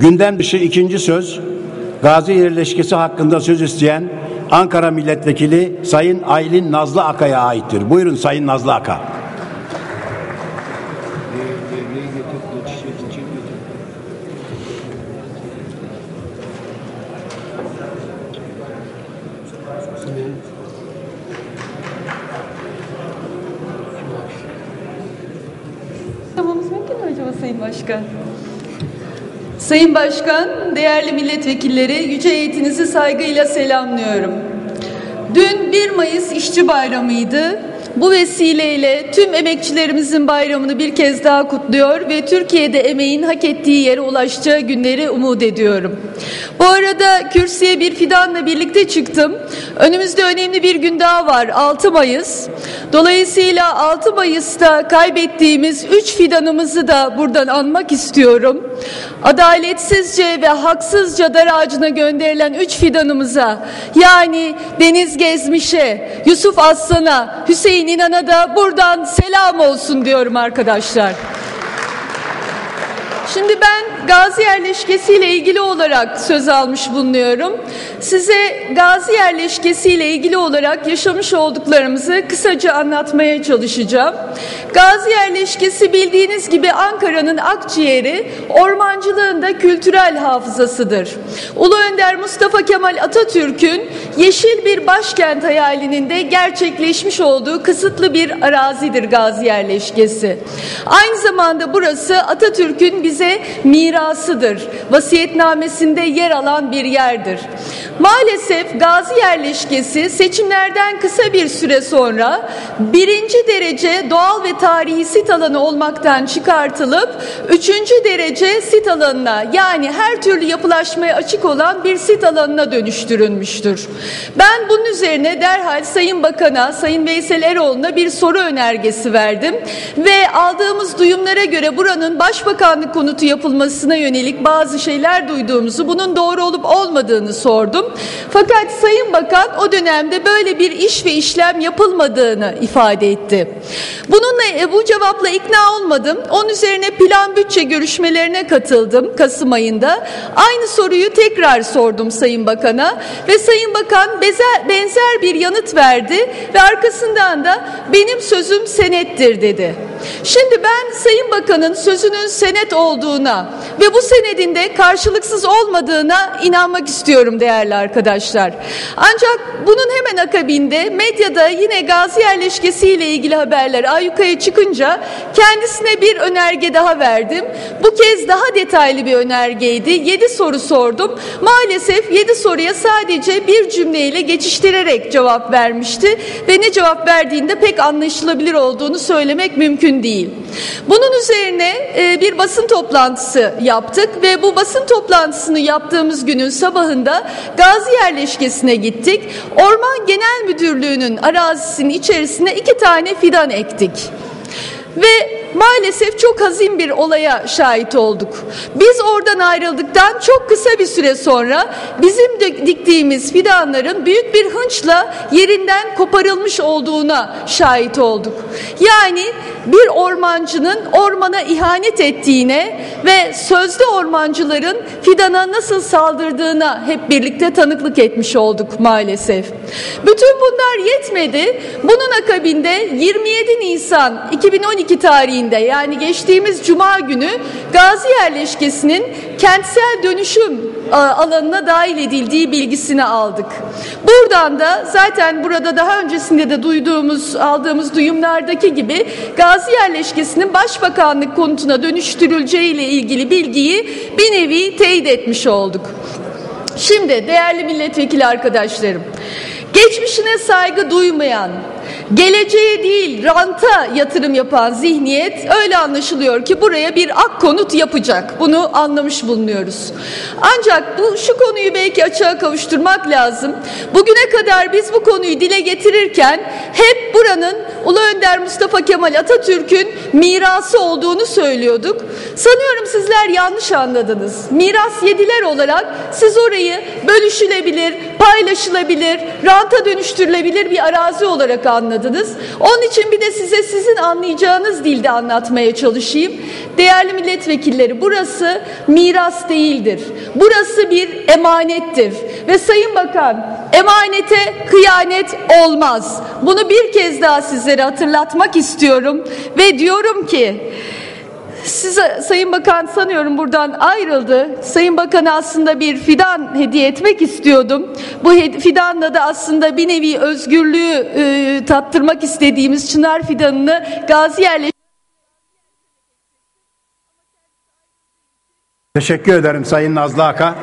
Gündem dışı ikinci söz Gazi yerleşkesi hakkında söz isteyen Ankara Milletvekili Sayın Aylin Nazlı Aka'ya aittir. Buyurun Sayın Nazlı Aka. Tamamız mümkün mü acaba Sayın Başkan? Sayın Başkan, değerli milletvekilleri, yüce heyetinizi saygıyla selamlıyorum. Dün 1 Mayıs İşçi Bayramı'ydı. Bu vesileyle tüm emekçilerimizin bayramını bir kez daha kutluyor ve Türkiye'de emeğin hak ettiği yere ulaşacağı günleri umut ediyorum. Bu arada kürsüye bir fidanla birlikte çıktım. Önümüzde önemli bir gün daha var 6 Mayıs. Dolayısıyla 6 Mayıs'ta kaybettiğimiz 3 fidanımızı da buradan anmak istiyorum. Adaletsizce ve haksızca dar ağacına gönderilen 3 fidanımıza yani Deniz Gezmiş'e, Yusuf Aslan'a, Hüseyin İnan'a da buradan selam olsun diyorum arkadaşlar. Şimdi ben Gazi yerleşkesi ile ilgili olarak söz almış bulunuyorum. Size Gazi yerleşkesi ile ilgili olarak yaşamış olduklarımızı kısaca anlatmaya çalışacağım. Gazi yerleşkesi bildiğiniz gibi Ankara'nın akciğeri, ormancılığın da kültürel hafızasıdır. Ulu Önder Mustafa Kemal Atatürk'ün yeşil bir başkent hayalinin de gerçekleşmiş olduğu kısıtlı bir arazidir Gazi yerleşkesi. Aynı zamanda burası Atatürk'ün bize mirasıdır. Vasiyetnamesinde yer alan bir yerdir. Maalesef Gazi yerleşkesi seçimlerden kısa bir süre sonra birinci derece doğal ve tarihi sit alanı olmaktan çıkartılıp üçüncü derece sit alanına yani her türlü yapılaşmaya açık olan bir sit alanına dönüştürülmüştür. Ben bunun üzerine derhal Sayın Bakan'a, Sayın Veysel Eroğlu'na bir soru önergesi verdim ve aldığımız duyumlara göre buranın Başbakanlık konutu yapılmasına yönelik bazı şeyler duyduğumuzu, bunun doğru olup olmadığını sordum. Fakat Sayın Bakan o dönemde böyle bir iş ve işlem yapılmadığını ifade etti. Bununla e, bu cevapla ikna olmadım. Onun üzerine plan bütçe görüşmelerine katıldım Kasım ayında. Aynı soruyu tekrar sordum Sayın Bakan'a ve Sayın Bakan benzer bir yanıt verdi ve arkasından da benim sözüm senettir dedi. Şimdi ben Sayın Bakan'ın sözünün senet olduğuna ve bu senedin de karşılıksız olmadığına inanmak istiyorum değerli arkadaşlar. Ancak bunun hemen akabinde medyada yine Gazi yerleşkesi ile ilgili haberler ayyukaya çıkınca kendisine bir önerge daha verdim. Bu kez daha detaylı bir önergeydi. Yedi soru sordum. Maalesef yedi soruya sadece bir cümleyle geçiştirerek cevap vermişti ve ne cevap verdiğinde pek anlaşılabilir olduğunu söylemek mümkün değil. Bunun üzerine e, bir basın toplantısı yaptık ve bu basın toplantısını yaptığımız günün sabahında Gazi yerleşkesine gittik. Orman Genel Müdürlüğü'nün arazisinin içerisine iki tane fidan ektik. Ve maalesef çok hazin bir olaya şahit olduk. Biz oradan ayrıldıktan çok kısa bir süre sonra bizim diktiğimiz fidanların büyük bir hınçla yerinden koparılmış olduğuna şahit olduk. Yani bir ormancının ormana ihanet ettiğine ve sözde ormancıların fidana nasıl saldırdığına hep birlikte tanıklık etmiş olduk maalesef. Bütün bunlar yetmedi. Bunun akabinde 27 Nisan 2012 tarihinde yani geçtiğimiz cuma günü Gazi yerleşkesinin kentsel dönüşüm alanına dahil edildiği bilgisini aldık. Buradan da zaten burada daha öncesinde de duyduğumuz, aldığımız duyumlardaki gibi Gazi yerleşkesinin Başbakanlık konutuna dönüştürüleceği ile ilgili bilgiyi bir nevi teyit etmiş olduk. Şimdi değerli milletvekili arkadaşlarım, geçmişine saygı duymayan, geleceğe değil ranta yatırım yapan zihniyet öyle anlaşılıyor ki buraya bir ak konut yapacak. Bunu anlamış bulunuyoruz. Ancak bu şu konuyu belki açığa kavuşturmak lazım. Bugüne kadar biz bu konuyu dile getirirken hep buranın Ulu Önder Mustafa Kemal Atatürk'ün mirası olduğunu söylüyorduk. Sanıyorum sizler yanlış anladınız. Miras yediler olarak siz orayı bölüşülebilir, paylaşılabilir, ranta dönüştürülebilir bir arazi olarak anladınız. Onun için bir de size sizin anlayacağınız dilde anlatmaya çalışayım. Değerli milletvekilleri burası miras değildir. Burası bir emanettir. Ve Sayın Bakan emanete kıyanet olmaz. Bunu bir kez daha sizlere hatırlatmak istiyorum ve diyorum ki Size Sayın Bakan sanıyorum buradan ayrıldı. Sayın Bakan'a aslında bir fidan hediye etmek istiyordum. Bu fidanla da aslında bir nevi özgürlüğü e, tattırmak istediğimiz çınar fidanını Gazi yerleşim Teşekkür ederim Sayın Nazlı Aka.